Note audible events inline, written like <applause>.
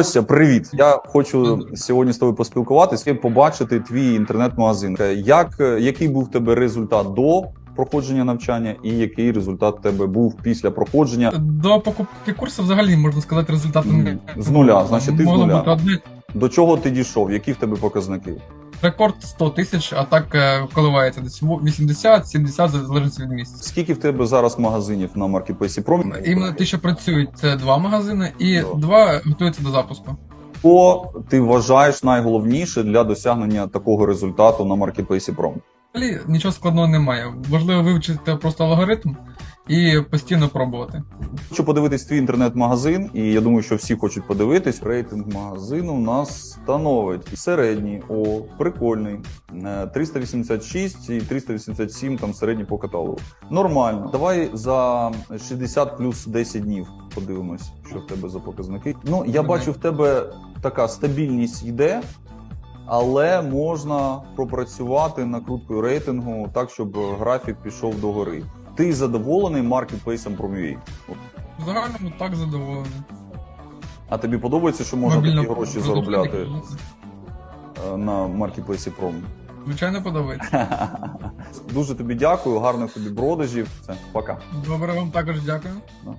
Костя, привіт. Я хочу сьогодні з тобою поспілкуватися і побачити твій інтернет-магазин. Як, який був тебе результат до проходження навчання, і який результат тебе був після проходження? До покупки курсу взагалі можна сказати результатом З нуля, значить, ти з нуля. бути одне До чого ти дійшов? Які в тебе показники? Рекорд 100 тисяч, а так е, коливається десь 80-70 залежить від місця. Скільки в тебе зараз магазинів на маркетплейсі Pro? Іменно ті, що працюють, це два магазини, і Да. два готуються до запуску. Що ти вважаєш найголовніше для досягнення такого результату на маркетплейсі Pro? Взагалі нічого складного немає. Важливо вивчити просто алгоритм і постійно пробувати. Хочу подивитись твій інтернет-магазин, і я думаю, що всі хочуть подивитись. Рейтинг магазину у нас становить середній, о, прикольний. е, 386 і 387 там середній по каталогу. Нормально. Давай за 60 плюс 10 днів подивимось, що в тебе за показники. Ну, я бачу, в тебе така стабільність йде. Але можна пропрацювати накруткою рейтингу так, щоб графік пішов догори. Ти задоволений маркетплейсом Prom.ua? В загальному так задоволений. А тобі подобається, що можна Мобільно такі гроші продуктивний заробляти е, на маркетплейсі Prom? Звичайно, подобається. <laughs> Дуже тобі дякую, гарних тобі продажів. Все, пока. Добре, вам також дякую. Да.